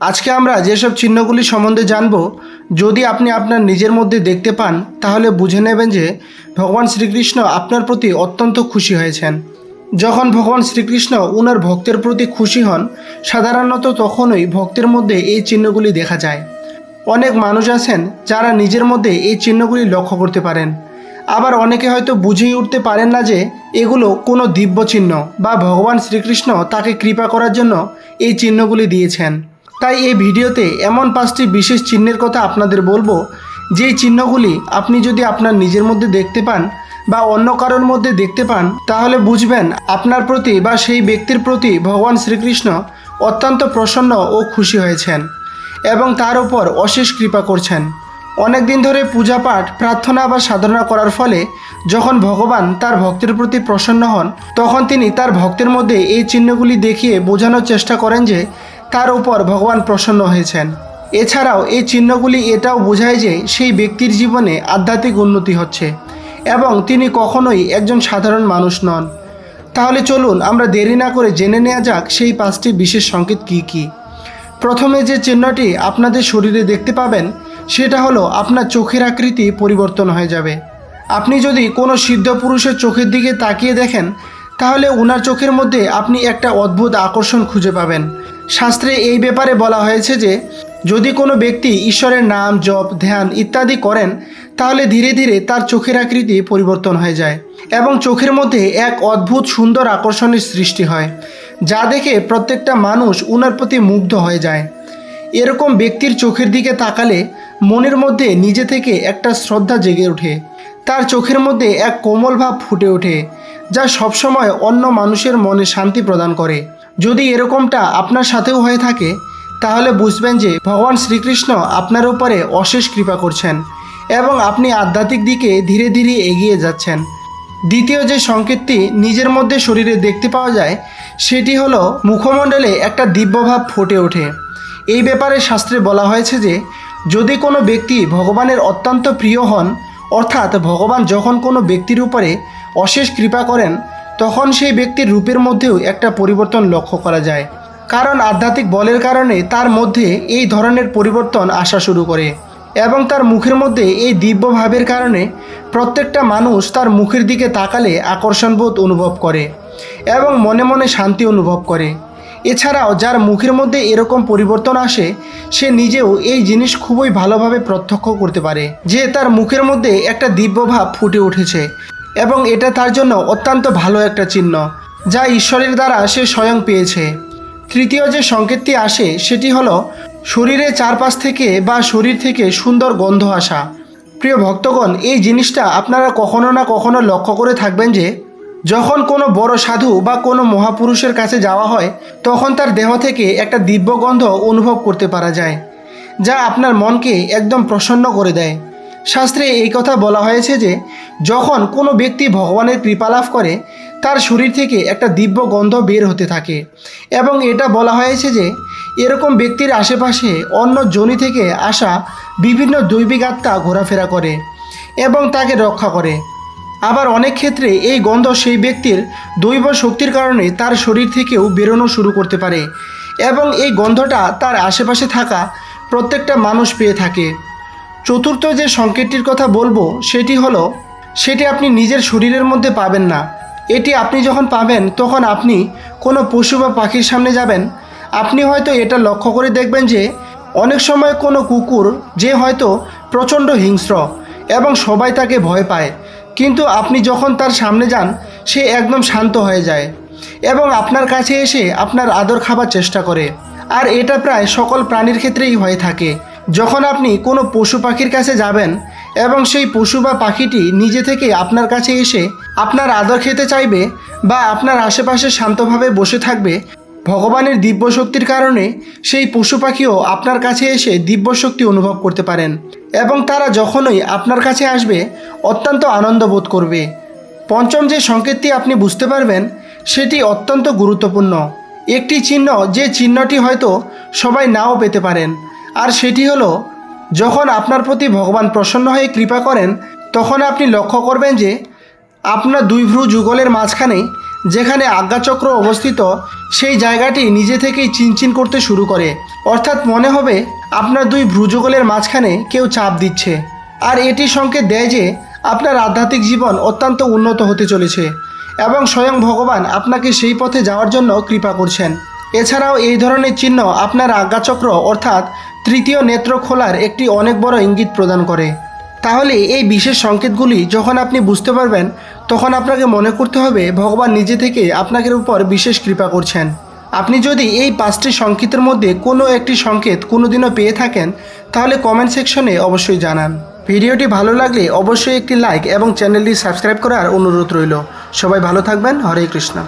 আজকে আমরা যেসব চিহ্নগুলি সম্বন্ধে জানব, যদি আপনি আপনার নিজের মধ্যে দেখতে পান, তাহলে বুঝে নেবেন যে ভগবান শ্রীকৃষ্ণ আপনার প্রতি অত্যন্ত খুশি হয়েছেন। যখন ভগবান শ্রীকৃষ্ণ উনার ভক্তের প্রতি খুশি হন, সাধারণত তখনই ভক্তের মধ্যে এই চিহ্নগুলি দেখা যায়। অনেক মানুষ আছেন যারা নিজের মধ্যে এই চিহ্নগুলি লক্ষ্য করতে পারেন। আবার অনেকে হয়তো বুঝেই উঠতে পারেন না যে এগুলো কোনো দিব্য চিহ্ন বা ভগবান শ্রীকৃষ্ণ তাকে কৃপা করার জন্য এই চিহ্নগুলি দিয়েছেন। তাই এই ভিডিওতে এমন পাঁচটি বিশেষ চিহ্নের কথা আপনাদের বলব। যেই চিহ্নগুলি আপনি যদি আপনার নিজের মধ্যে দেখতে পান বা অন্য কারোর মধ্যে দেখতে পান, তাহলে বুঝবেন আপনার প্রতি বা সেই ব্যক্তির প্রতি ভগবান শ্রীকৃষ্ণ অত্যন্ত প্রসন্ন ও খুশি হয়েছেন এবং তার উপর অশেষ কৃপা করছেন। অনেক দিন ধরে পূজা পাঠ, প্রার্থনা বা সাধনা করার ফলে যখন ভগবান তার ভক্তের প্রতি প্রসন্ন হন, তখন তিনি তার ভক্তের মধ্যে এই চিহ্নগুলি দেখিয়ে বোঝানোর চেষ্টা করেন যে তার উপর ভগবান প্রসন্ন হয়েছেন। এছাড়াও এই চিহ্নগুলি এটাও বোঝায় যে সেই ব্যক্তির জীবনে আধ্যাত্মিক উন্নতি হচ্ছে এবং তিনি কখনোই একজন সাধারণ মানুষ নন। তাহলে চলুন আমরা দেরি না করে জেনে নেওয়া যাক সেই পাঁচটি বিশেষ সংকেত কী কী। প্রথমে যে চিহ্নটি আপনাদের শরীরে দেখতে পাবেন, সেটা হলো আপনার চোখের আকৃতি পরিবর্তন হয়ে যাবে। আপনি যদি কোনো সিদ্ধ পুরুষের চোখের দিকে তাকিয়ে দেখেন, তাহলে ওনার চোখের মধ্যে আপনি একটা অদ্ভুত আকর্ষণ খুঁজে পাবেন। শাস্ত্রে এই ব্যাপারে বলা হয়েছে যে, যদি কোনো ব্যক্তি ঈশ্বরের নাম, জপ, ধ্যান ইত্যাদি করেন, তাহলে ধীরে ধীরে তার চোখের আকৃতি পরিবর্তন হয়ে যায় এবং চোখের মধ্যে এক অদ্ভুত সুন্দর আকর্ষণের সৃষ্টি হয়, যা দেখে প্রত্যেকটা মানুষ উনার প্রতি মুগ্ধ হয়ে যায়। এরকম ব্যক্তির চোখের দিকে তাকালে মনের মধ্যে নিজে থেকে একটা শ্রদ্ধা জেগে ওঠে। তার চোখের মধ্যে এক কোমল ভাব ফুটে ওঠে, যা সবসময় অন্য মানুষের মনে শান্তি প্রদান করে। যদি এরকমটা আপনার সাথেও হয়ে থাকে, তাহলে বুঝবেন যে ভগবান শ্রীকৃষ্ণ আপনার উপরে অশেষ কৃপা করছেন এবং আপনি আধ্যাত্মিক দিকে ধীরে ধীরে এগিয়ে যাচ্ছেন। দ্বিতীয় যে সংকেতটি নিজের মধ্যে শরীরে দেখতে পাওয়া যায়, সেটি হলো মুখমণ্ডলে একটা দিব্যভাব ফুটে ওঠে। এই ব্যাপারে শাস্ত্রে বলা হয়েছে যে, যদি কোনো ব্যক্তি ভগবানের অত্যন্ত প্রিয় হন, অর্থাৎ ভগবান যখন কোনো ব্যক্তির উপরে অশেষ কৃপা করেন তখন সেই ব্যক্তির রূপের মধ্যেও একটা পরিবর্তন লক্ষ্য করা যায়। কারণ আধ্যাত্মিক বলের কারণে তার মধ্যে এই ধরনের পরিবর্তন আসা শুরু করে এবং তার মুখের মধ্যে এই দিব্য ভাবের কারণে প্রত্যেকটা মানুষ তার মুখের দিকে তাকালে আকর্ষণবোধ অনুভব করে এবং মনে মনে শান্তি অনুভব করে। এছাড়াও যার মুখের মধ্যে এরকম পরিবর্তন আসে, সে নিজেও এই জিনিস খুবই ভালোভাবে প্রত্যক্ষ করতে পারে, যে তার মুখের মধ্যে একটা দিব্যভাব ফুটে উঠেছে। এবং এটা তার জন্য অত্যন্ত ভালো একটা চিহ্ন, যা ঈশ্বরের দ্বারা সে স্বয়ং পেয়েছে। তৃতীয় যে সংকেতটি আসে, সেটি হলো শরীরের চারপাশ থেকে বা শরীর থেকে সুন্দর গন্ধ আসা। প্রিয় ভক্তগণ, এই জিনিসটা আপনারা কখনো না কখনো লক্ষ্য করে থাকবেন যে, যখন কোনো বড় সাধু বা কোনো মহাপুরুষের কাছে যাওয়া হয়, তখন তার দেহ থেকে একটা দিব্য গন্ধ অনুভব করতে পারা যায়, যা আপনার মনকে একদম প্রসন্ন করে দেয়। শাস্ত্রে এই কথা বলা হয়েছে যে, যখন কোনো ব্যক্তি ভগবানের কৃপা লাভ করে, তার শরীর থেকে একটা দিব্য গন্ধ বের হতে থাকে। এবং এটা বলা হয়েছে যে, এরকম ব্যক্তির আশেপাশে অন্য জনি থেকে আসা বিভিন্ন দৈবিক আত্মা ঘোরাফেরা করে এবং তাকে রক্ষা করে। আবার অনেক ক্ষেত্রে এই গন্ধ সেই ব্যক্তির দৈব শক্তির কারণে তার শরীর থেকেও বেরোনো শুরু করতে পারে। এবং এই গন্ধটা তার আশেপাশে থাকা প্রত্যেকটা মানুষ পেয়ে থাকে। চতুর্থ যে সংকেতটির কথা বলব, সেটি হলো, সেটি আপনি নিজের শরীরের মধ্যে পাবেন না। এটি আপনি যখন পাবেন, তখন আপনি কোনো পশু বা পাখির সামনে যাবেন। আপনি হয়তো এটা লক্ষ্য করে দেখবেন যে, অনেক সময় কোনো কুকুর, যে হয়তো প্রচণ্ড হিংস্র এবং সবাই তাকে ভয় পায়, কিন্তু আপনি যখন তার সামনে যান, সে একদম শান্ত হয়ে যায় এবং আপনার কাছে এসে আপনার আদর খাবার চেষ্টা করে। আর এটা প্রায় সকল প্রাণীর ক্ষেত্রেই হয়ে থাকে। যখন আপনি কোনো পশু পাখির কাছে যাবেন এবং সেই পশু বা পাখিটি নিজে থেকে আপনার কাছে এসে আপনার আদর খেতে চাইবে বা আপনার আশেপাশে শান্তভাবে বসে থাকবে, ভগবানের দিব্য শক্তির কারণে সেই পশু পাখিও আপনার কাছে এসে দিব্য শক্তি অনুভব করতে পারেন এবং তারা যখনই আপনার কাছে আসবে, অত্যন্ত আনন্দ বোধ করবে। পঞ্চম যে সংকেতটি আপনি বুঝতে পারবেন, সেটি অত্যন্ত গুরুত্বপূর্ণ। একটি চিহ্ন, যে চিহ্নটি হয়তো সবাই নাও পেতে পারেন আর সেটি হলো, যখন আপনার প্রতি ভগবান প্রসন্ন হয়ে কৃপা করেন, তখন আপনি লক্ষ্য করবেন যে, আপনার দুই ভ্রু যুগলের মাঝখানে যেখানে আজ্ঞাচক্র অবস্থিত, সেই জায়গাটি নিজে থেকেই চিনচিন করতে শুরু করে। অর্থাৎ মনে হবে, আপনার দুই ভ্রুযুগলের মাঝখানে কেউ চাপ দিচ্ছে। আর এটি সংকেত দেয় যে, আপনার আধ্যাত্মিক জীবন অত্যন্ত উন্নত হতে চলেছে এবং স্বয়ং ভগবান আপনাকে সেই পথে যাওয়ার জন্য কৃপা করছেন। এছাড়াও এই ধরনের চিহ্ন আপনার আজ্ঞাচক্র অর্থাৎ তৃতীয় নেত্র খোলার একটি অনেক বড় ইঙ্গিত প্রদান করে। তাহলে এই বিশেষ সংকেতগুলি যখন আপনি বুঝতে পারবেন, তখন আপনাকে মনে করতে হবে ভগবান নিজে থেকে আপনাদের উপর বিশেষ কৃপা করছেন। আপনি যদি এই পাঁচটি সংকেতের মধ্যে কোনো একটি সংকেত কোনোদিনও পেয়ে থাকেন, তাহলে কমেন্ট সেকশনে অবশ্যই জানান। ভিডিওটি ভালো লাগলে অবশ্যই একটি লাইক এবং চ্যানেলটি সাবস্ক্রাইব করার অনুরোধ রইল। সবাই ভালো থাকবেন। হরে কৃষ্ণ।